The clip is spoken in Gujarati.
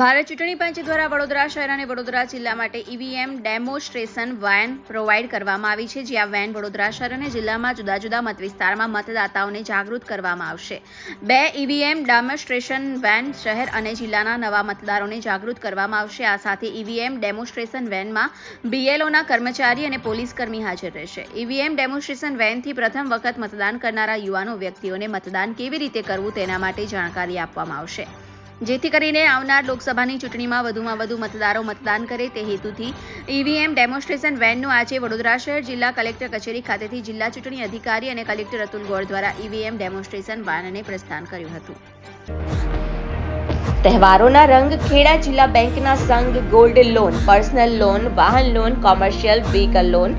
ભારત ચૂંટણી પંચ દ્વારા વડોદરા શહેર અને વડોદરા જિલ્લા માટે ઈવીએમ ડેમોસ્ટ્રેશન વેન પ્રોવાઈડ કરવામાં આવી છે જ્યાં વેન વડોદરા શહેર અને જિલ્લામાં જુદા જુદા મત વિસ્તારમાં મતદાતાઓને જાગૃત કરવામાં આવશે. બે ઈવીએમ ડેમોસ્ટ્રેશન વેન શહેર અને જિલ્લાના નવા મતદારોને જાગૃત કરવામાં આવશે. આ સાથે ઈવીએમ ડેમોસ્ટ્રેશન વેનમાં બીએલઓના કર્મચારી અને પોલીસ કર્મી હાજર રહેશે. ઈવીએમ ડેમોસ્ટ્રેશન વેનથી પ્રથમ વખત મતદાન કરનારા યુવાનો વ્યક્તિઓને મતદાન કેવી રીતે કરવું તેના માટે જાણકારી આપવામાં આવશે. જેથી કરીને આવનાર લોકસભાની ચૂંટણીમાં વધુમાં વધુ મતદારો મતદાન કરે તે હેતુથી ઈવીએમ ડેમોન્સ્ટ્રેશન વેનનું આજે વડોદરા શહેર જિલ્લા કલેક્ટર કચેરી ખાતેથી જિલ્લા ચૂંટણી અધિકારી અને કલેક્ટર અતુલ ગોળ દ્વારા ઈવીએમ ડેમોન્સ્ટ્રેશન વાનને પ્રસ્થાન કર્યું હતું. તહેવારોના રંગ ખેડા જિલ્લા બેંકના સંઘ ગોલ્ડ લોન, પર્સનલ લોન, વાહન loan, commercial vehicle loan